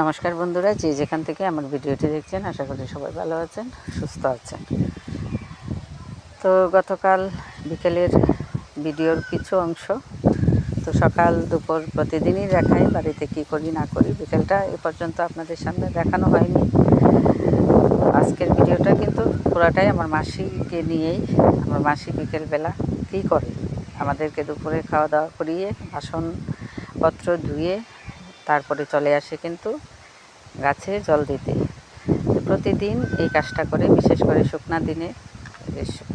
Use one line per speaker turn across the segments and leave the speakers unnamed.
নমস্কার বন্ধুরা, যে যেখান থেকে আমার ভিডিওটি দেখছেন, আশা করি সবাই ভালো আছেন, সুস্থ আছেন। তো গতকাল বিকেলের ভিডিওর কিছু অংশ, তো সকাল, দুপুর প্রতিদিনই দেখাই বাড়িতে কি করি, না করি। বিকেলটা এ পর্যন্ত আপনাদের সামনে দেখানো হয়নি। আজকের ভিডিওটা কিন্তু পুরাটাই আমার মাসিকে নিয়েই, আমার মাসি বিকেলবেলা কী করে? আমাদেরকে দুপুরে খাওয়া দাওয়া করিয়ে, বাসনপত্র ধুয়ে তারপরে চলে আসে কিন্তু গাছে জল দিতে। প্রতিদিন এই কাজটা করে, বিশেষ করে শুকনা দিনে।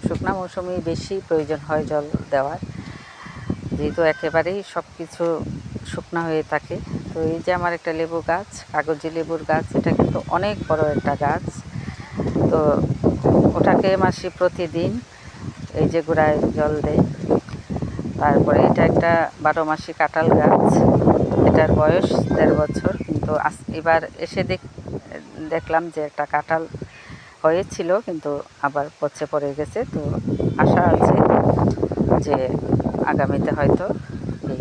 শুকনা মৌসুমে বেশি প্রয়োজন হয় জল দেওয়ার। যেহেতু একেবারেই সব কিছু শুকনা হয়ে থাকে। তো এই যে আমার একটা লেবু গাছ, কাগজি লেবুর গাছ, এটা কিন্তু অনেক বড় একটা গাছ। তো ওটাকে মাসি প্রতিদিন এই যে গোড়ায় জল দেয়। তারপরে এটা একটা বারো মাসি কাঁঠাল গাছ। বয়স দেড় বছর, কিন্তু এবার এসে দেখ, দেখলাম যে একটা কাঁঠাল হয়েছিল, কিন্তু আবার পচে পড়ে গেছে। তো আশা আছে যে আগামীতে হয়তো এই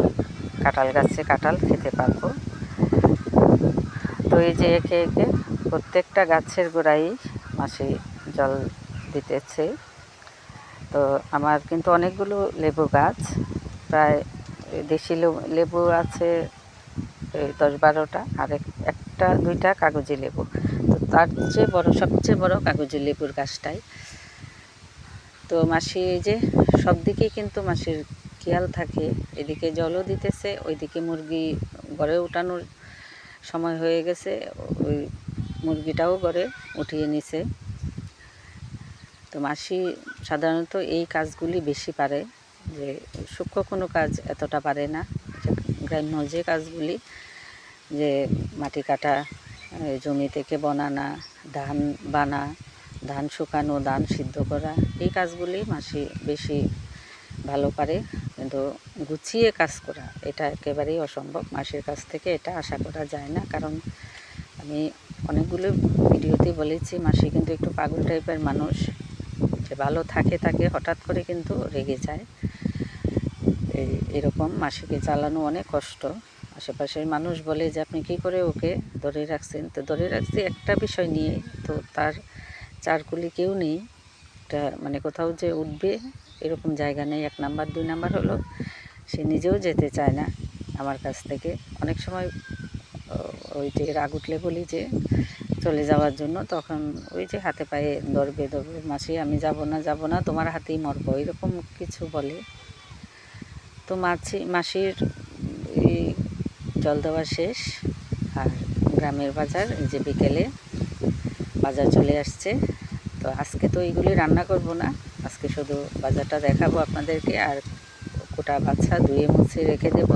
কাঁঠাল গাছে কাঁঠাল খেতে পারব। তো এই যে একে একে প্রত্যেকটা গাছের গোড়ায় মাসি জল দিতেছে। তো আমার কিন্তু অনেকগুলো লেবু গাছ, প্রায় দেশি লেবু আছে এই দশ বারোটা আর এক- একটা, দুইটা কাগজি লেবু। তো তার চেয়ে বড়, সবচেয়ে বড় কাগজি লেবুর গাছটাই। তো মাসি এই যে সব দিকেই কিন্তু মাসির খেয়াল থাকে। এদিকে জলও দিতেছে, ওইদিকে মুরগি গড়ে উঠানোর সময় হয়ে গেছে। ওই মুরগিটাও গড়ে উঠিয়ে নিছে। তো মাসি সাধারণত এই কাজগুলি বেশি পারে যে সূক্ষ্ম কোনো কাজ এতটা পারে না। গ্রাম্য যে কাজগুলি যে মাটি কাটা জমি থেকে বনানা ধান বানা, ধান শুকানো, ধান সিদ্ধ করা, এই কাজগুলি মাসি বেশি ভালো পারে। কিন্তু গুছিয়ে কাজ করা, এটা একেবারেই অসম্ভব। মাসির কাছ থেকে এটা আশা করা যায় না। কারণ আমি অনেকগুলো ভিডিওতে বলেছি, মাসি কিন্তু একটু পাগল টাইপের মানুষ। যে ভালো থাকে থাকে হঠাৎ করে কিন্তু রেগে যায়। এই, এরকম মাসিকে চালানো অনেক কষ্ট। আশেপাশের মানুষ বলে যে, আপনি কী করে ওকে ধরে রাখছেন? তো ধরে রাখছি একটা বিষয় নিয়ে। তো তার চারকুলি কেউ নেই। একটা মানে কোথাও যে উঠবে, এরকম জায়গা নেই। এক নাম্বার, দুই নাম্বার হলো, সে নিজেও যেতে চায় না আমার কাছ থেকে। অনেক সময় ওই যে রাগ উঠলে বলি যে, চলে যাওয়ার জন্য, তখন ওই যে হাতে পায়ে ধরবে ধরবে মাসি, আমি যাব না যাব না, তোমার হাতেই মরবো। এরকম কিছু বলে। তো মাছি, মাসির এই জল দেওয়া শেষ আর গ্রামের বাজার যে বিকেলে বাজার চলে আসছে। তো আজকে তো এইগুলি রান্না করব না, আজকে শুধু বাজারটা দেখাবো আপনাদেরকে আর কোটা বাচ্চা ধুয়ে মুছে রেখে দেব।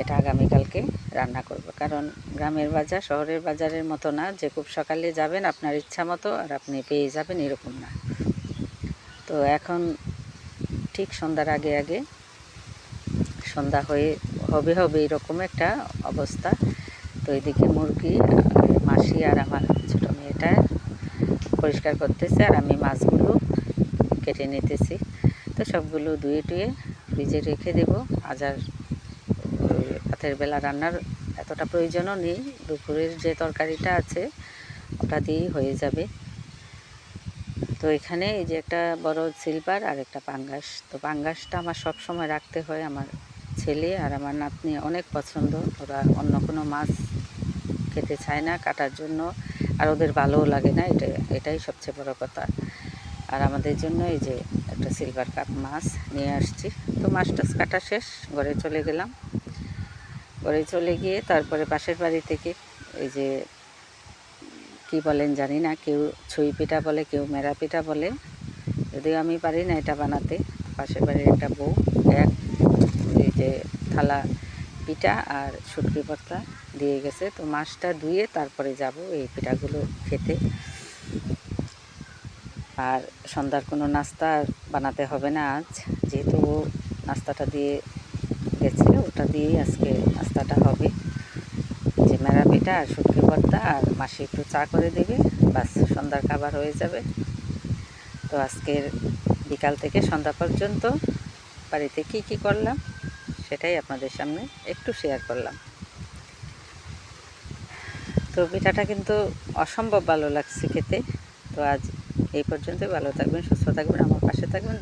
এটা আগামীকালকে রান্না করব। কারণ গ্রামের বাজার, শহরের বাজারের মতো না, যে খুব সকালে যাবেন আপনার ইচ্ছা মতো আর আপনি পেয়ে যাবেন এরকম না। তো এখন ঠিক সন্ধ্যার আগে আগে সন্ধ্যা হয়ে হবে হবে এরকম একটা অবস্থা। তো এদিকে মুরগি, মাসি আর আমার ছোটো মেয়েটা পরিষ্কার করতেছে আর আমি মাছগুলো কেটে নিতেছি। তো সবগুলো ধুয়ে টুয়ে ফ্রিজে রেখে দেব। আজ আর রাতের বেলা রান্নার এতটা প্রয়োজনও নেই। দুপুরের যে তরকারিটা আছে ওটা দিয়েই হয়ে যাবে। তো এখানে এই যে একটা বড় সিলভার আর একটা পাঙ্গাস। তো পাঙ্গাসটা আমার সব সময় রাখতে হয় আমার ছেলে আর আমার নাতনি অনেক পছন্দ। ওরা অন্য কোনো মাছ খেতে চায় না কাটার জন্য আর ওদের ভালোও লাগে না, এটা, এটাই সবচেয়ে বড় কথা। আর আমাদের জন্য এই যে একটা সিলভার কাপ মাছ নিয়ে আসছি। তো মাছ টাছ কাটা শেষ, ঘরে চলে গেলাম। ঘরে চলে গিয়ে তারপরে পাশের বাড়ি থেকে এই যে, কি বলেন জানি না, কেউ ছুঁই পিঠা বলে, কেউ মেরা পিঠা বলে। যদিও আমি পারি না এটা বানাতে, পাশের বাড়ির একটা বউ, এক যে থালা পিঠা আর শুটকি ভর্তা দিয়ে গেছে। তো মাছটা ধুয়ে তারপরে যাব এই পিঠাগুলো খেতে। আর সন্ধ্যার কোনো নাস্তা বানাতে হবে না আজ। যেহেতু ও নাস্তাটা দিয়ে গেছে ওটা দিয়েই আজকে নাস্তাটা হবে। যে মেরা পিঠা আর শুটকি ভর্তা আর মাসি একটু চা করে দেবে, বাস সন্ধ্যার খাবার হয়ে যাবে। তো আজকের বিকাল থেকে সন্ধ্যা পর্যন্ত বাড়িতে কি কি করলাম? সেটাই আপনাদের সামনে একটু শেয়ার করলাম। তো পিঠাটা কিন্তু অসম্ভব ভালো লাগছে খেতে। তো আজ এই পর্যন্তই, ভালো থাকবেন, সুস্থ থাকবেন, আমার পাশে থাকবেন।